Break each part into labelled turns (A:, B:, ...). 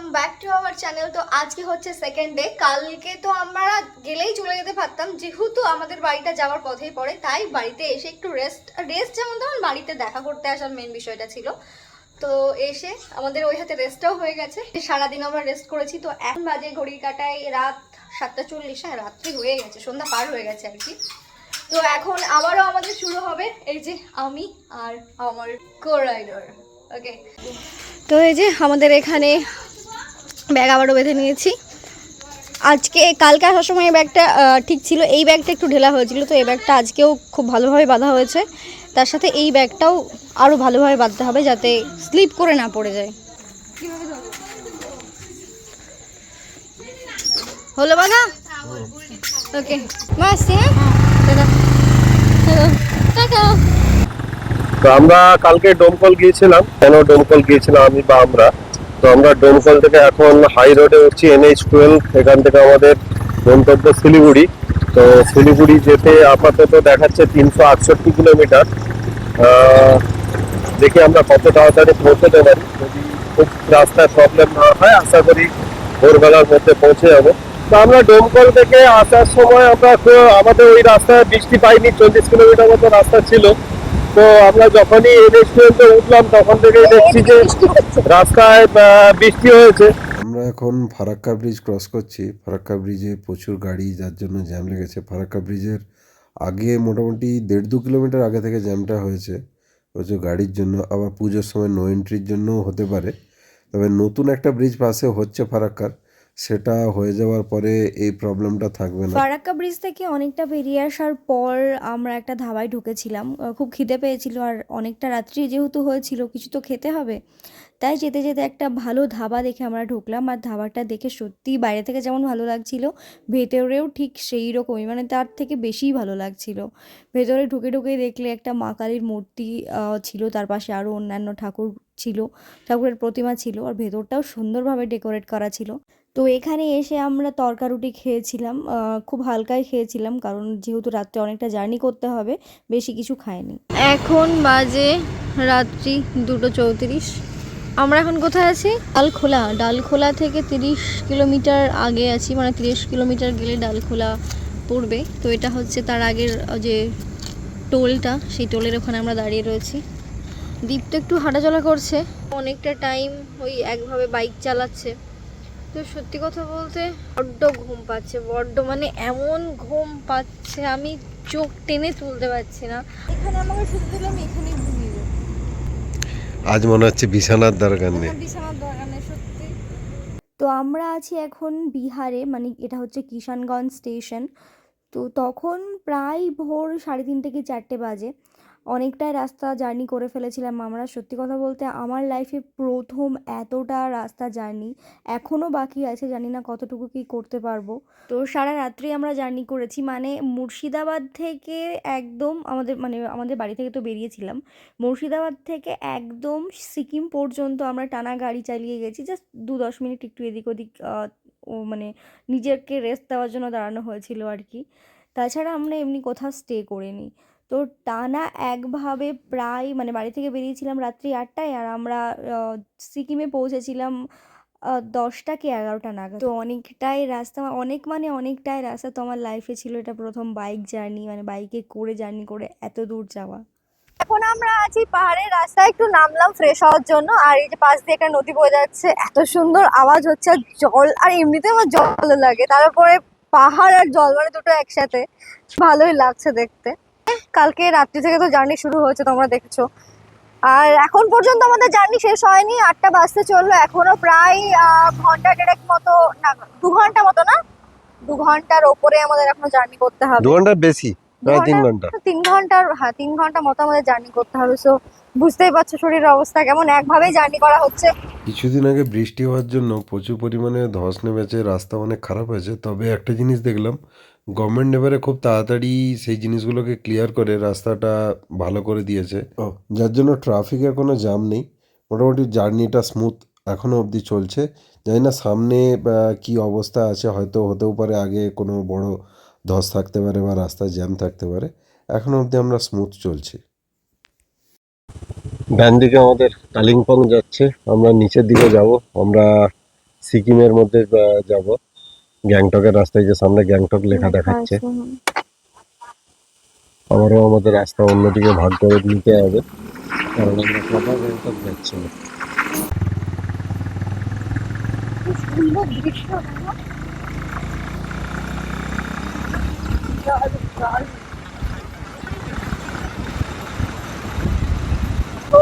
A: Welcome back to our channel তো আজকে হচ্ছে সেকেন্ড ডে কালকে তো আমরা গেলেই চলে যেতে পারতাম। যেহেতু আমাদের বাড়িটা যাওয়ার পথেই পড়ে, তাই বাড়িতে এসে একটু রেস্ট রেস্ট যেমন তেমন বাড়িতে দেখা করতে আসার মেন বিষয়টা ছিল। তো এসে আমাদের ওই হাতে রেস্টটাও হয়ে গেছে। সারাদিন আমরা রেস্ট করেছি। তো এখন বাজে ঘড়ির কাটায় রাত সাতটা চল্লিশ। হ্যাঁ রাত্রি হয়ে গেছে, সন্ধ্যা পার হয়ে গেছে আর কি। তো এখন আবারও আমাদের শুরু হবে এই যে আমি আর আমার কো রাইডার ওকে তো এই যে আমাদের এখানে ব্যাগ আবারও বেঁধে নিয়েছি। আজকে, কালকে আসার সময় এই ব্যাগটা ঠিক ছিল। এই ব্যাগটা একটু ঢেলা হয়েছিল, তো এই ব্যাগটা আজকেও খুব ভালোভাবে বাঁধা হয়েছে। তার সাথে এই ব্যাগটাও আরও ভালোভাবে বাঁধতে হবে যাতে স্লিপ করে না পড়ে যায়। হলো বাঁধা ওকে। মা আসছি হ্যাঁ?
B: তো আমরা কালকে ডোমকল গিয়েছিলাম। কেন ডোমকল গিয়েছিলাম আমি বা আমরা? তো আমরা ডোমকল থেকে এখন হাই রোডে উঠছি এনএইচ টুয়েলভ এখান থেকে আমাদের গন্তব্য শিলিগুড়ি। তো শিলিগুড়ি যেতে আপাতত দেখাচ্ছে তিনশো আটষট্টি কিলোমিটার। দেখি আমরা কত তাড়াতাড়ি পৌঁছতে পারি। যদি খুব রাস্তায় প্রবলেম না হয়, আশা করি ভোরবেলার মধ্যে পৌঁছে যাব। তো আমরা ডোমকল থেকে আসার সময় আমরা আমাদের ওই রাস্তায় বৃষ্টি পাইনি, চল্লিশ কিলোমিটার মতো রাস্তা ছিল। তো আমরা যখনই রেস্টুরেন্টে উঠলাম, তখন থেকেই দেখছি যে রাস্তায় বৃষ্টি হয়েছে।
C: আমরা এখন ফারাক্কা ব্রিজ ক্রস করছি। ফারাক্কা ব্রিজে প্রচুর গাড়ি, যার জন্য জ্যাম লেগেছে। ফারাক্কা ব্রিজের আগে মোটামুটি দেড় দু কিলোমিটার আগে থেকে জ্যামটা হয়েছে। প্রচুর গাড়ির জন্য, আবার পুজোর সময় নো এন্ট্রির জন্যও হতে পারে। তবে নতুন একটা ব্রিজ পাশে হচ্ছে ফারাক্কার। সেটা হয়ে যাওয়ার পরে এই প্রবলেমটা থাকবে না।
D: ফারাক্কা ব্রিজ থেকে অনেকটা বেরিয়ে আসার পর আমরা একটা ধাবায় ঢুকেছিলাম। খুব খিদে পেয়েছিল আর অনেকটা রাত্রি যেহেতু হয়েছিল, কিছু তো খেতে হবে। তাই যেতে যেতে একটা ভালো ধাবা দেখে আমরা ঢুকলাম আর ধাবাটা দেখে সত্যিই বাইরে থেকে যেমন ভালো লাগছিল, ভেতরেও ঠিক সেই রকমই মানে তার থেকে বেশিই ভালো লাগছিল। ভেতরে ঢুকে ঢুকে দেখলে একটা মা কালীর মূর্তি ছিল, তার পাশে আরও অন্যান্য ঠাকুর ছিল ঠাকুরের প্রতিমা ছিল আর ভেতরটাও সুন্দরভাবে ডেকোরেট করা ছিল। তো এখানে এসে আমরা তরকা রুটি খেয়েছিলাম খুব হালকাই খেয়েছিলাম কারণ যেহেতু রাত্রে অনেকটা জার্নি করতে হবে বেশি কিছু খাইনি।
A: এখন বাজে রাত্রি দুটো চৌত্রিশ। আমরা এখন কোথায় আছি? ডালখোলা ডালখোলা থেকে তিরিশ কিলোমিটার আগে আছি মানে তিরিশ কিলোমিটার গেলে ডালখোলা পড়বে। তো এটা হচ্ছে তার আগের যে টোলটা সেই টোলের ওখানে আমরা দাঁড়িয়ে রয়েছি। দীপ তো একটু হাঁটাচলা করছে। অনেকটা টাইম ওই একভাবে বাইক চালাচ্ছে। তো সত্যি কথা বলতে বড্ড ঘুম পাচ্ছে বড্ড মানে এমন ঘুম পাচ্ছে আমি চোখ টেনে তুলতে পারছি না। এখানে আমাকে শুতে দিলে আমি এখানেই ঘুমিয়ে যাব
C: আজ মনে হচ্ছে বিছানার দরকার নেই।
A: বিছানার দরকার নেই সত্যি।
D: তো আমরা আছি এখন বিহারে মানে এটা হচ্ছে কিষানগঞ্জ স্টেশন তো তখন প্রায় ভোর সাড়ে তিনটে কি চারটে বাজে। অনেকটাই রাস্তা জার্নি করে ফেলেছিলাম আমরা। সত্যি কথা বলতে আমার লাইফে প্রথম এতটা রাস্তা জার্নি। এখনও বাকি আছে, জানি না কতটুকু কি করতে পারব। তো সারা রাত্রি আমরা জার্নি করেছি। মানে মুর্শিদাবাদ থেকে একদম আমাদের মানে আমাদের বাড়ি থেকে তো বেরিয়েছিলাম। মুর্শিদাবাদ থেকে একদম সিকিম পর্যন্ত আমরা টানা গাড়ি চালিয়ে গেছি। জাস্ট দু দশ মিনিট একটু এদিক ওদিক ও মানে নিজেকে রেস্ট দেওয়ার জন্য দাঁড়ানো হয়েছিল আর কি। তাছাড়া আমরা এমনি কোথাও স্টে করিনি। তো টানা একভাবে প্রায় মানে বাড়ি থেকে বেরিয়েছিলাম রাত্রি আটটায় আর আমরা সিকিমে পৌঁছেছিলাম দশটা কি এগারোটা নাগাদ। তো অনেকটাই রাস্তা, অনেক মানে অনেকটাই রাস্তা তো আমার লাইফে ছিল। এটা প্রথম বাইক জার্নি মানে বাইকে করে জার্নি করে এত দূর যাওয়া।
A: এখন আমরা আছি পাহাড়ের রাস্তায়, একটু নামলাম ফ্রেশ হওয়ার জন্য। আর এই যে পাশ দিয়ে একটা নদী বয়ে যাচ্ছে, এত সুন্দর আওয়াজ হচ্ছে আর জল, আর এমনিতে আমার জল লাগে। তারপরে পাহাড় আর জল মানে দুটো একসাথে। ভালোই লাগছে দেখতে। কালকে রাত্রি থেকে তো জার্নি শুরু হয়েছে, তোমরা দেখেছ। আর এখন পর্যন্ত আমাদের জার্নি শেষ হয়নি, আটটা বাজতে চলল, এখনও প্রায় ঘণ্টা দেড়েক মতো, না, দু ঘণ্টা মতো না? দু ঘণ্টার ওপরে আমাদের এখনও জার্নি করতে হবে।
C: দু বেশি? প্রায় তিন ঘণ্টা।
A: তিন ঘণ্টার হ্যাঁ তিন ঘণ্টা মতো আমাদের জার্নি করতে হবে। সো বুঝতেই পারছ শরীরের অবস্থা কেমন? একভাবেই জার্নি করা হচ্ছে।
C: কিছুদিন আগে বৃষ্টি হওয়ার জন্য প্রচুর পরিমাণে ধস নেমেছে রাস্তা অনেক খারাপ হয়েছে। তবে একটা জিনিস দেখলাম গভর্নমেন্ট এবারে খুব তাড়াতাড়ি সেই জিনিসগুলোকে ক্লিয়ার করে রাস্তাটা ভালো করে দিয়েছে। ও। যার জন্য ট্রাফিকের কোনো জ্যাম নেই। মোটামুটি জার্নিটা স্মুথ এখনও অবধি চলছে। জানি না সামনে কী অবস্থা আছে হয়তো হতেও পারে আগে কোনো বড় ধস থাকতে পারে বা রাস্তায় জ্যাম থাকতে পারে এখনও অবধি আমরা স্মুথ চলছি।
B: ডান দিকে আমাদের কালিম্পং যাচ্ছে আমরা নিচের দিকে যাব আমরা সিকিমের মধ্যে আহ, যাব। গ্যাংটকের রাস্তায় যে সামনে গ্যাংটক লেখা দেখাচ্ছে। আবারও আমাদের রাস্তা অন্যদিকে ভাগ করে নিতে হবে কারণ আমরা প্রপার গ্যাংটক যাচ্ছি না
A: কি সুন্দর দৃশ্য দেখো। জল, জল।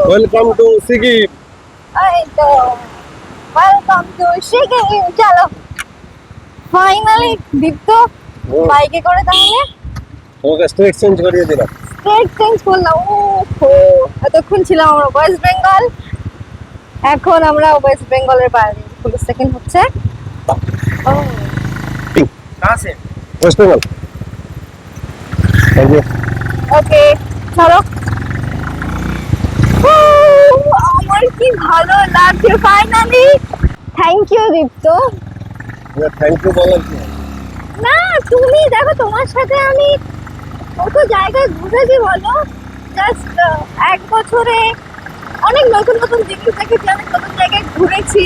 B: ওয়েলকাম টু সিকিম
A: এই তো ওয়েলকাম টু সিকিম চলো। ফাইনালি দীপ্ত বাইকে করে তাহলে।
B: তোমাকে স্ট্রেট চেঞ্জ করিয়ে দিলাম।
A: স্টেট চেঞ্জ করলাম ও এতক্ষণ ছিলাম আমরা ওয়েস্ট বেঙ্গল এখন আমরা ওয়েস্ট বেঙ্গলের বাইরে পুলিশ সেকেন্ড হচ্ছে। ও
B: ওয়েস্ট বেঙ্গল
A: ওকে চলো। আমার কি ভালো লাগছে finally thank you Dipto.
B: Thank you বলার?
A: না তুমি দেখো তোমার সাথে আমি কত জায়গায় ঘুরেছি বলো। জাস্ট এক বছরে অনেক নতুন নতুন জিনিস দেখেছি অনেক নতুন জায়গায় ঘুরেছি।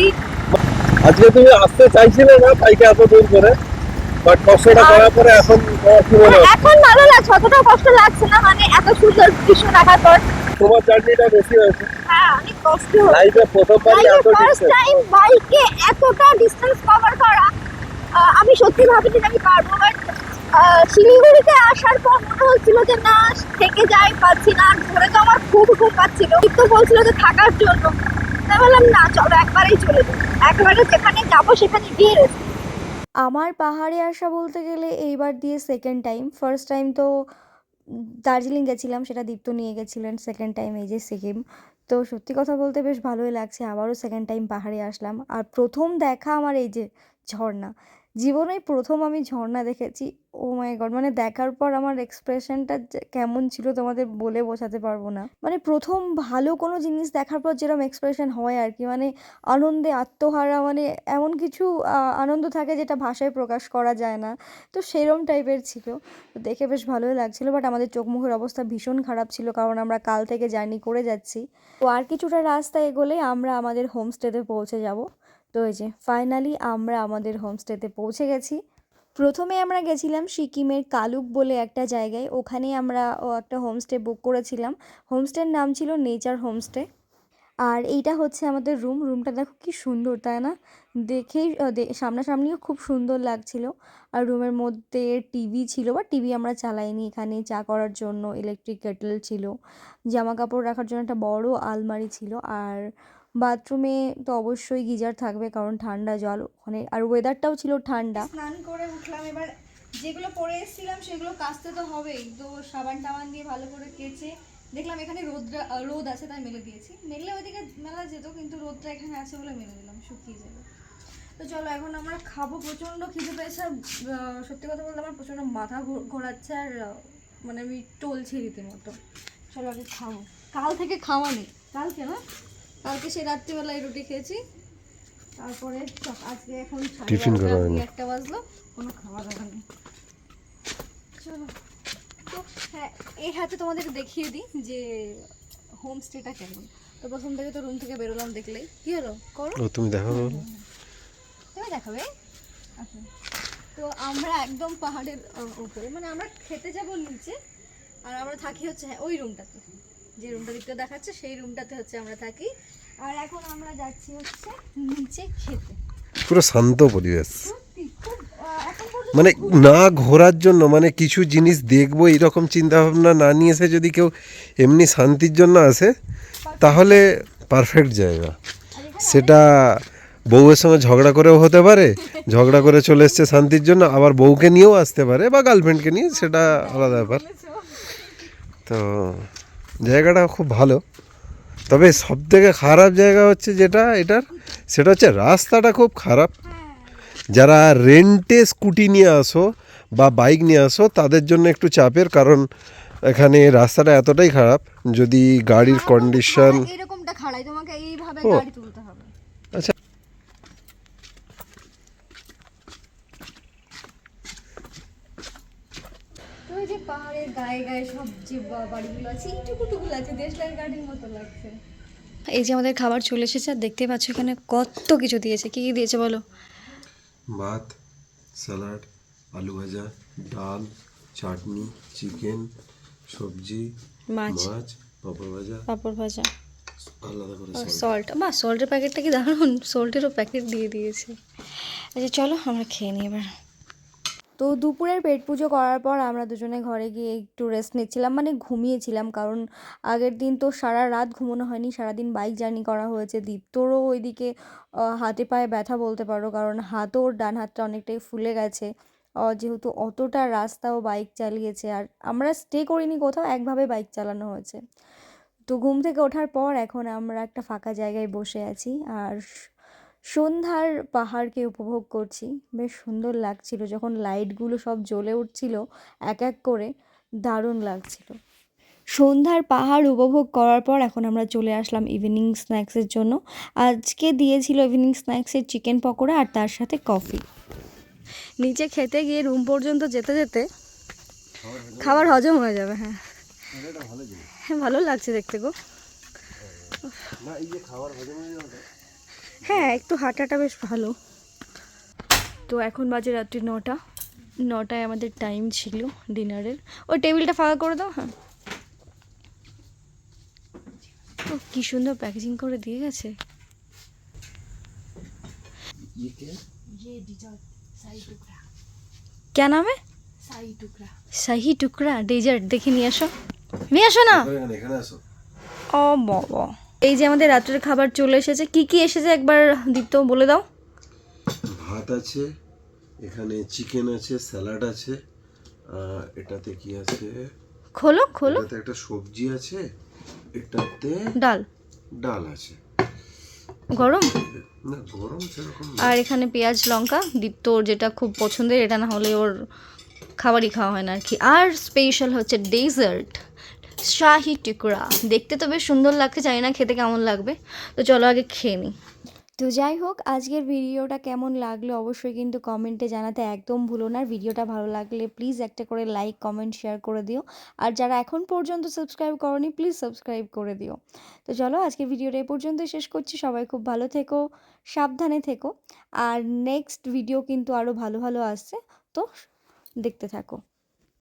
B: আজকে তুমি আসতে চাইছিলে না বাইকে এত দূর করে? বাট কষ্টটা করার পরে এখন কি মনে
A: এখন ভালো লাগছে অতটা কষ্ট লাগছে না মানে এত সুন্দর দৃশ্য দেখার পর।
B: তোমার জার্নিটা বেশি হয়েছে।
A: হ্যাঁ অনেক কষ্ট
B: লাইফে প্রথমবারই এত
A: ফার্স্ট টাইম বাইকে এতটা ডিস্টেন্স কভার করা আমি সত্যি ভাবিনি আমি পারব বাট শিলিগুড়িতে আসার পর মনে হচ্ছিল যে না থেকে যাই পাচ্ছি না আর ঘুরে তো আমার খুব ঘুম পাচ্ছিল। তো বলছিল যে থাকার জন্য। তাই বললাম না চলো একবারেই চলে যাই। একবারে যেখানে যাব সেখানে গিয়ে
D: আমার পাহাড়ে আসা বলতে গেলে এইবার দিয়ে সেকেন্ড টাইম ফার্স্ট টাইম তো দার্জিলিং গেছিলাম, সেটা দীপ্ত নিয়ে গেছিলেন সেকেন্ড টাইম এই যে সিকিম তো সত্যি কথা বলতে বেশ ভালোই লাগছে, আবারও সেকেন্ড টাইম পাহাড়ে আসলাম। আর প্রথম দেখা আমার এই যে ঝর্ণা জীবনে প্রথম আমি ঝর্ণা দেখেছি। ও মাই গড মানে দেখার পর আমার এক্সপ্রেশনটা কেমন ছিল তোমাদের বলে বোঝাতে পারব না। মানে প্রথম ভালো কোনো জিনিস দেখার পর যেরকম এক্সপ্রেশন হয় আর কি মানে আনন্দে আত্মহারা মানে এমন কিছু আনন্দ থাকে যেটা ভাষায় প্রকাশ করা যায় না। তো সেরম টাইপের ছিল। তো দেখে বেশ ভালোই লাগছিল বাট আমাদের চোখ মুখের অবস্থা ভীষণ খারাপ ছিল, কারণ আমরা কাল থেকে জার্নি করে যাচ্ছি। তো আর কিছুটা রাস্তা এগোলে আমরা আমাদের হোমস্টেতে পৌঁছে যাব। তো এই যে ফাইনালি আমরা আমাদের হোমস্টেতে পৌঁছে গেছি। প্রথমে আমরা গেছিলাম সিকিমের কালুক বলে একটা জায়গায়। ওখানে আমরা একটা হোমস্টে বুক করেছিলাম। হোমস্টের নাম ছিল নেচার হোমস্টে আর এইটা হচ্ছে আমাদের রুম রুমটা দেখো কি সুন্দর, তাই না? দেখেই সামনাসামনিও খুব সুন্দর লাগছিল। আর রুমের মধ্যে টিভি ছিল বা টিভি আমরা চালাইনি। এখানে চা করার জন্য ইলেকট্রিক কেটল ছিল। জামা কাপড় রাখার জন্য একটা বড় আলমারি ছিল। আর বাথরুমে তো অবশ্যই গিজার থাকবে, কারণ ঠান্ডা জল ওখানে, আর ওয়েদারটাও ছিল ঠান্ডা।
A: স্নান করে উঠলাম, এবার যেগুলো পরে এসেছিলাম সেগুলো কাচতে তো হবেই। তো সাবান টাবান দিয়ে ভালো করে কেচে দেখলাম এখানে রোদ রোদ আছে তাই মেলে দিয়েছি। মেলে ওইদিকে মেলা যেত, কিন্তু রোদটা এখানে আছে বলে মেলে দিলাম, শুকিয়ে যাবে। তো চলো, এখন আমরা খাব, প্রচণ্ড খিদে পেয়েছে সত্যি কথা বলতে আমার প্রচণ্ড মাথা ঘোরাচ্ছে, আর মানে আমি টলছি রীতিমতো। চলো, আগে খাব। কাল থেকে খাওয়া নেই। কালকে না? কালকে সেই রাত্রিবেলায় রুটি খেয়েছি। তারপরে আজকে এখন
B: টিফিন করা হয়নি।
A: একটা বাজলো কোনো খাওয়া দাওয়া নেই। চলো তো হ্যাঁ এই হাতে তোমাদের দেখিয়ে দিই যে হোমস্টেটা কেমন। তো প্রথম থেকে তো রুম থেকে বেরোলাম দেখলেই। কি হলো? করো।
B: ও তুমি দেখো
A: তুমি দেখাবে? আচ্ছা। তো আমরা একদম পাহাড়ের উপরে মানে আমরা খেতে যাব নিচে আর আমরা থাকি হচ্ছে হ্যাঁ ওই রুমটাতে যে রুমটা দিকটা দেখাচ্ছে সেই রুমটাতে হচ্ছে আমরা থাকি। আর এখন আমরা যাচ্ছি হচ্ছে নিচে খেতে।
C: পুরো শান্ত পরিবেশ। মানে না ঘোরার জন্য মানে কিছু জিনিস দেখব এরকম চিন্তা ভাবনা না নিয়ে এসে যদি কেউ এমনি শান্তির জন্য আসে তাহলে পারফেক্ট জায়গা। সেটা বউয়ের সঙ্গে ঝগড়া করেও হতে পারে ঝগড়া করে চলে এসছে শান্তির জন্য আবার বউকে নিয়েও আসতে পারে বা গার্লফ্রেন্ডকে নিয়ে সেটা আলাদা ব্যাপার। তো জায়গাটা খুব ভালো। তবে সব থেকে খারাপ জায়গা হচ্ছে যেটা এটার সেটা হচ্ছে রাস্তাটা খুব খারাপ। যারা রেন্টে স্কুটি নিয়ে আসো বা বাইক নিয়ে আসো তাদের জন্য একটু চাপের কারণ এখানে রাস্তাটা এতটাই খারাপ যদি গাড়ির কন্ডিশন
A: তোমাকে এরকমটা খাড়াই তোমাকে এইভাবে
C: ও।
A: গাড়ি তুলতে হবে
C: আচ্ছা
A: তো ওই যে পাহাড়ের গায়ে গায়ে সব যে বাড়িগুলো আছে দেশলাই গাড়ির মতো লাগছে। এই যে আমাদের খাবার চলে এসেছে আর দেখতে পাচ্ছ এখানে কত কিছু দিয়েছে। কি কি দিয়েছে বলো?
C: ভাত স্যালাড আলু ভাজা ডাল চাটনি চিকেন সবজি
A: মাছ।
C: মাছ পাঁপড় ভাজা।
A: পাঁপড় ভাজা।
C: আলাদা করে
A: সল্ট বা সল্টের প্যাকেটটা কি? দারুণ। সল্টেরও প্যাকেট দিয়ে দিয়েছে। আচ্ছা চলো আমরা খেয়ে নিই এবার।
D: তো দুপুরের পেট পুজো করার পর আমরা দুজনে ঘরে গিয়ে একটু রেস্ট নিচ্ছিলাম মানে ঘুমিয়েছিলাম। কারণ আগের দিন তো সারা রাত ঘুমোনো হয়নি, সারাদিন বাইক জার্নি করা হয়েছে। দীপ্তরও ওইদিকে হাতে পায়ে ব্যথা বলতে পারো, কারণ হাতও ওর ডান হাতটা অনেকটাই ফুলে গেছে। যেহেতু অতটা রাস্তাও বাইক চালিয়েছে, আর আমরা স্টে করিনি কোথাও, একভাবে বাইক চালানো হয়েছে। তো ঘুম থেকে ওঠার পর এখন আমরা একটা ফাঁকা জায়গায় বসে আছি, আর সন্ধ্যার পাহাড়কে উপভোগ করছি। বেশ সুন্দর লাগছিল। যখন লাইটগুলো সব জ্বলে উঠছিল এক এক করে দারুণ লাগছিল। সন্ধ্যার পাহাড় উপভোগ করার পর এখন আমরা চলে আসলাম ইভিনিং স্ন্যাক্সের জন্য। আজকে দিয়েছিল ইভিনিং স্ন্যাক্সের চিকেন পকোড়া আর তার সাথে কফি
A: নিচে খেতে গিয়ে রুম পর্যন্ত যেতে যেতে খাবার হজম হয়ে যাবে হ্যাঁ। হ্যাঁ ভালো লাগছে দেখতে গো। হ্যাঁ একটু হাঁটাটা বেশ ভালো তো এখন বাজে রাত্রি নটা নটায় আমাদের টাইম ছিল ডিনারের ওই টেবিলটা ফাঁকা করে দাও হ্যাঁ ও কি সুন্দর প্যাকেজিং করে দিয়ে গেছে क्या नाम है শাহি টুকরা ডেজার্ট দেখে নিয়ে আসো নিয়ে আসো না
C: এখানে এখানে আসো
A: ও বাবা এই যে আমাদের রাত্রের খাবার চলে এসেছে কি কি এসেছে একবার দীপ্ত বলে দাও।
C: ভাত আছে এখানে চিকেন আছে স্যালাড আছে এটাতে কি আছে?
A: খোলো খোলো।
C: এটাতে একটা সবজি আছে এটাতে
A: ডাল।
C: ডাল আছে।
A: গরম?
C: না গরম সেরকম
A: আর এখানে পেঁয়াজ লঙ্কা দীপ্ত ওর যেটা খুব পছন্দের এটা না হলে ওর খাবারই খাওয়া হয় না আর কি। আর স্পেশাল হচ্ছে ডেজার্ট শাহি টুকরা দেখতে তো বেশ সুন্দর লাগছে, জানি না খেতে কেমন লাগবে। তো চলো আগে খেয়ে নিই
D: তো যাই হোক, আজকের ভিডিওটা কেমন লাগল অবশ্যই কিন্তু কমেন্টে জানাতে একদম ভুলো না। ভিডিওটা ভালো লাগলে প্লিজ একটা করে লাইক কমেন্ট শেয়ার করে দিও। আর যারা এখন পর্যন্ত সাবস্ক্রাইব করনি প্লিজ সাবস্ক্রাইব করে দিও। তো চলো, আজকের ভিডিওটা এ পর্যন্ত শেষ করছি। সবাই খুব ভালো থেকো, সাবধানে থেকো। আর নেক্সট ভিডিও কিন্তু আরও ভালো ভালো আসছে, তো দেখতে থাকো।